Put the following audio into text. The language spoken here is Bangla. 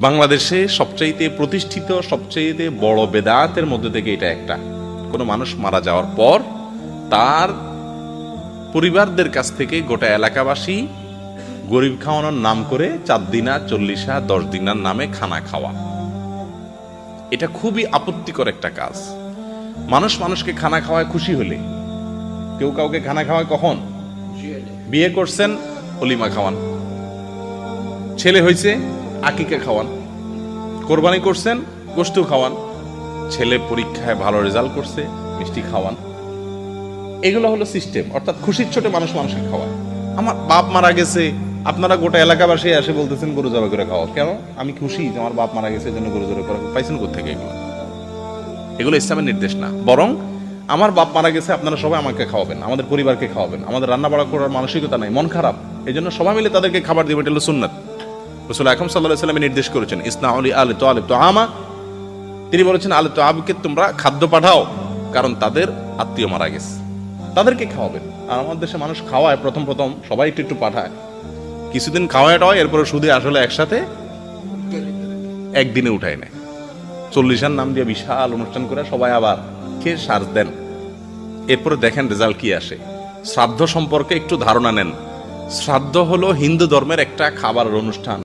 বাংলাদেশে সবচাইতে প্রতিষ্ঠিত সবচাইতে বড় বেদাতের মধ্যে থেকে এটা একটা। কোনো মানুষ মারা যাওয়ার পর তার পরিবারদের কাছ থেকে গোটা এলাকাবাসী গরিব খাওয়ানোর নাম করে চার দিনা চল্লিশা দশ দিনার নামে খানা খাওয়া। এটা খুবই আপত্তিকর একটা কাজ। মানুষ মানুষকে খানা খাওয়ায় খুশি হলে। কেউ কাউকে খানা খাওয়ায় কখন? বিয়ে করছেন অলিমা খাওয়ান। ছেলে হয়েছে আকিকা খাওয়ান, কোরবানি করছেন, গোস্ত খাওয়ান, ছেলে পরীক্ষায় ভালো রেজাল্ট করছে, মিষ্টি খাওয়ান। এগুলো হলো সিস্টেম, অর্থাৎ খুশির ছোটে মানুষ মানুষকে খাওয়ায়। আমার বাপ মারা গেছে, আপনারা গোটা এলাকাবাসী এসে বলতেছেন গরু জবাই করে খাওয়া কেন? আমি খুশি যে আমার বাপ মারা গেছে জন্য গরু জবাই করে পাইছেন কোথেকে এগুলো? এগুলো ইসলামের নির্দেশ না। বরং আমার বাপ মারা গেছে, আপনারা সবাই আমাকে খাওয়াবেন, আমাদের পরিবারকে খাওয়াবেন, আমাদের রান্না বাড়া করার মানসিকতা নাই, মন খারাপ। এই জন্য সবাই মিলে তাদেরকে খাবার দিবেন এটা হলো সুন্নাত। রসুল আকরম সাল্লাহ সাল্লামে নির্দেশ করেছেন ইসনা আলী আলে তো আলে তো আমা তিনি বলেছেন, আলে তো আবকে তোমরা খাদ্য পাঠাও, কারণ তাদের আত্মীয় মারা গেছে। তাদেরকে খাওয়াবেন। আর আমাদের দেশে মানুষ খাওয়ায়, প্রথম প্রথম সবাই একটু একটু পাঠায়। কিছুদিন খাওয়ায় টাওয়ায় এরপরে শুধু আসলে একসাথে একদিনে উঠায় নেয়। চল্লিশার নাম দিয়ে বিশাল অনুষ্ঠান করে সবাই আবার খেয়ে সার দেন। এরপরে দেখেন রেজাল্ট কি আসে। শ্রাদ্ধ সম্পর্কে একটু ধারণা নেন। শ্রাদ্ধ হলো হিন্দু ধর্মের একটা খাবারের অনুষ্ঠান।